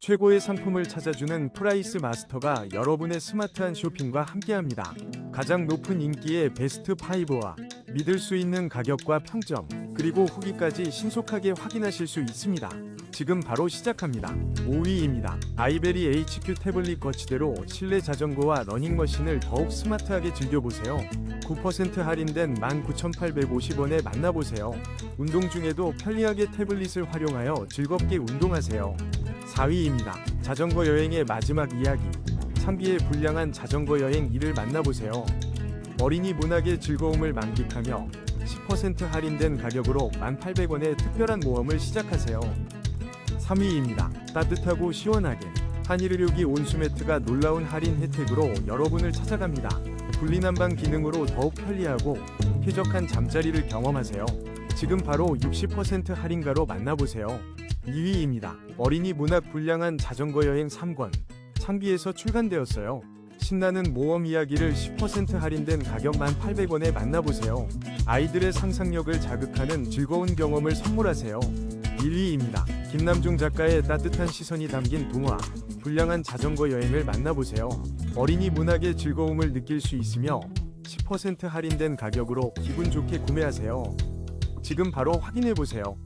최고의 상품을 찾아주는 프라이스 마스터가 여러분의 스마트한 쇼핑과 함께합니다. 가장 높은 인기의 베스트 5와 믿을 수 있는 가격과 평점, 그리고 후기까지 신속하게 확인하실 수 있습니다. 지금 바로 시작합니다. 5위입니다. 아이베리 HQ 태블릿 거치대로 실내 자전거와 러닝머신을 더욱 스마트하게 즐겨보세요. 9% 할인된 19,850원에 만나보세요. 운동 중에도 편리하게 태블릿을 활용하여 즐겁게 운동하세요. 4위입니다. 자전거 여행의 마지막 이야기. 참비의 불량한 자전거 여행 2를 만나보세요. 어린이 문학의 즐거움을 만끽하며 10% 할인된 가격으로 1,800원의 특별한 모험을 시작하세요. 3위입니다. 따뜻하고 시원하게 한일의료기 온수매트가 놀라운 할인 혜택으로 여러분을 찾아갑니다. 분리난방 기능으로 더욱 편리하고 쾌적한 잠자리를 경험하세요. 지금 바로 60% 할인가로 만나보세요. 2위입니다. 어린이 문학 불량한 자전거 여행 3권 창비에서 출간되었어요. 신나는 모험 이야기를 10% 할인된 가격 1,800원에 만나보세요. 아이들의 상상력을 자극하는 즐거운 경험을 선물하세요. 1위입니다. 김남중 작가의 따뜻한 시선이 담긴 동화 불량한 자전거 여행을 만나보세요. 어린이 문학의 즐거움을 느낄 수 있으며 10% 할인된 가격으로 기분 좋게 구매하세요. 지금 바로 확인해 보세요.